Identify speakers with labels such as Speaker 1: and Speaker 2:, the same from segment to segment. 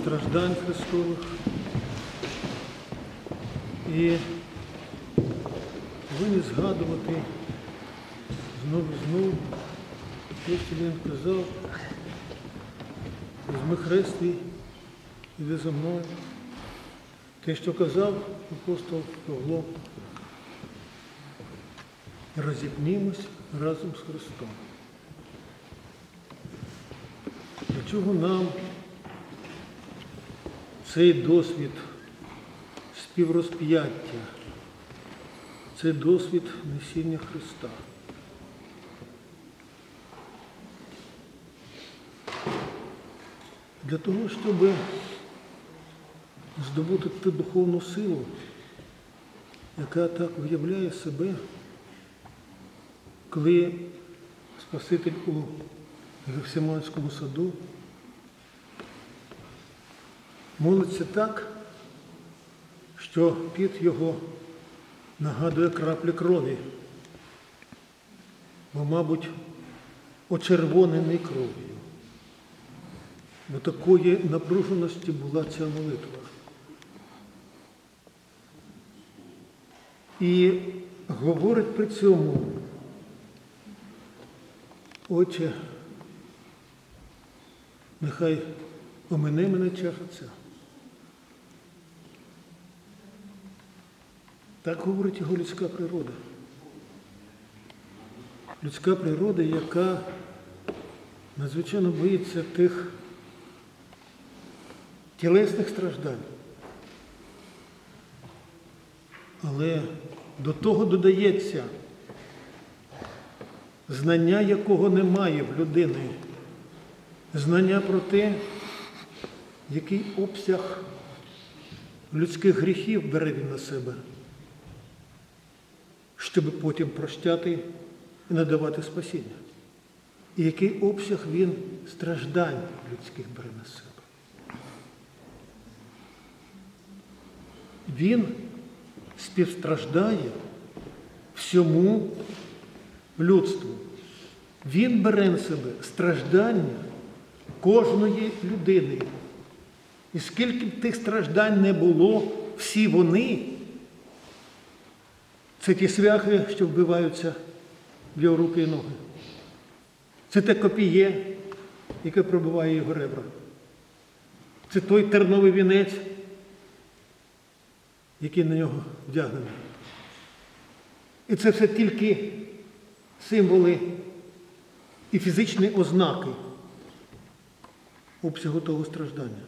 Speaker 1: страждань Христових. І повинні згадувати знову знову те, що він казав, візьми хрест твій, іди за мною. Те, що казав апостол Павло, розіпнімось разом з Христом. Для чого нам цей досвід співрозп'яття, це досвід несіння Христа? Для того, щоб здобути ту духовну силу, яка так виявляє себе, коли Спаситель у Гефсиманському саду молиться так, що під його нагадує краплі крові, бо, мабуть, очервонений кров'ю. Бо такої напруженості була ця молитва. І говорить при цьому, Отче, нехай омине мене чаша ця. Так говорить його людська природа. Людська природа, яка надзвичайно боїться тих тілесних страждань. Але до того додається знання, якого немає в людини, знання про те, який обсяг людських гріхів бере він на себе, щоб потім прощати і надавати спасіння. І який обсяг він страждань людських бере на себе. Він співстраждає всьому людству. Він бере на себе страждання кожної людини. І скільки б тих страждань не було, всі вони це ті свяхи, що вбиваються в його руки і ноги. Це те копіє, яке пробиває його ребра. Це той терновий вінець, який на нього вдягнений. І це все тільки символи і фізичні ознаки обсягу того страждання.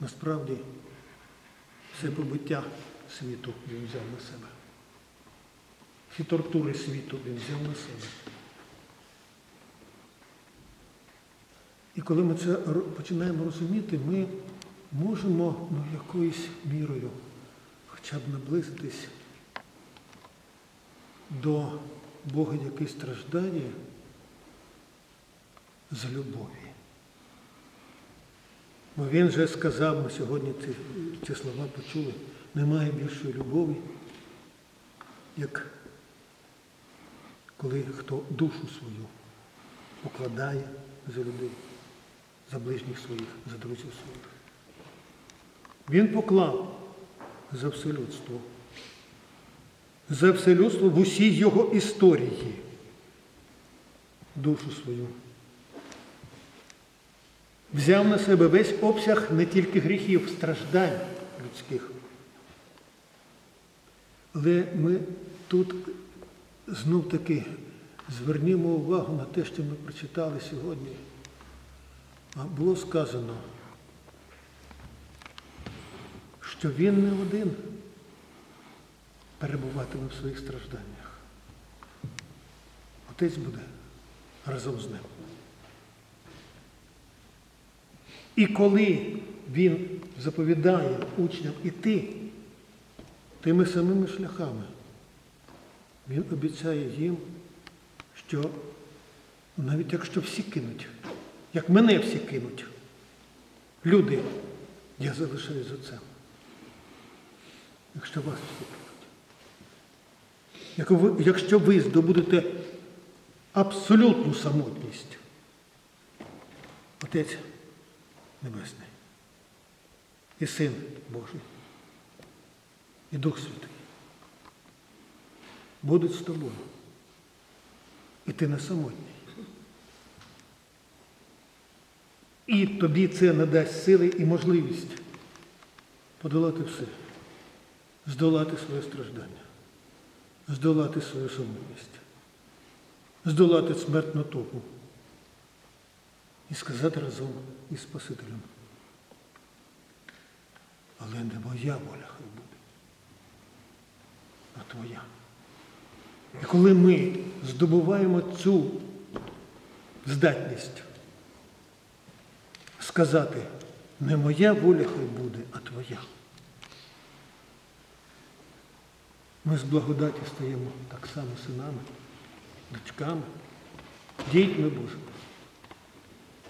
Speaker 1: Насправді, все побиття світу він взяв на себе. Всі тортури світу він взяв на себе. І коли ми це починаємо розуміти, ми можемо ну, якоюсь мірою хоча б наблизитись до Бога, який страждає з любові. Бо він же сказав, ми сьогодні ці, ці слова почули, немає більшої любові, як коли хто душу свою покладає за людей, за ближніх своїх, за друзів своїх. Він поклав за все людство, за все людство в усій його історії душу свою. Взяв на себе весь обсяг не тільки гріхів, страждань людських. Але ми тут знов таки звернімо увагу на те, що ми прочитали сьогодні. Було сказано, що він не один перебуватиме в своїх стражданнях. Отець буде разом з ним. І коли він заповідає учням іти тими самими шляхами, він обіцяє їм, що навіть якщо всі кинуть, як мене всі кинуть, люди, я залишаюсь за це. Якщо вас всі кинуть. Якщо ви здобудете абсолютну самотність, Отець Небесний і Син Божий, і Дух Святий будуть з тобою. І ти не самотній. І тобі це надасть сили і можливість подолати все, здолати своє страждання, здолати свою самотність, здолати смертну топу і сказати разом із Спасителем. Але не моя воля хай буде, а твоя. І коли ми здобуваємо цю здатність сказати, не моя воля хай буде, а твоя. Ми з благодаті стаємо так само синами, дочками, дітьми Божими.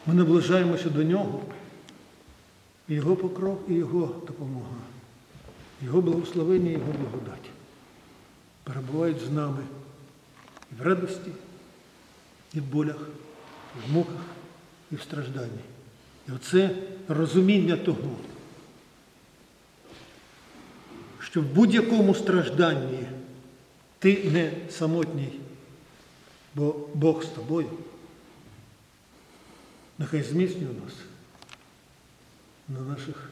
Speaker 1: Ми наближаємося до Нього, Його покров, і Його допомога, Його благословення, і Його благодать перебувають з нами і в радості, і в болях, і в муках, і в стражданні. І оце розуміння того, що в будь-якому стражданні ти не самотній, бо Бог з тобою, нехай зміцнює нас на наших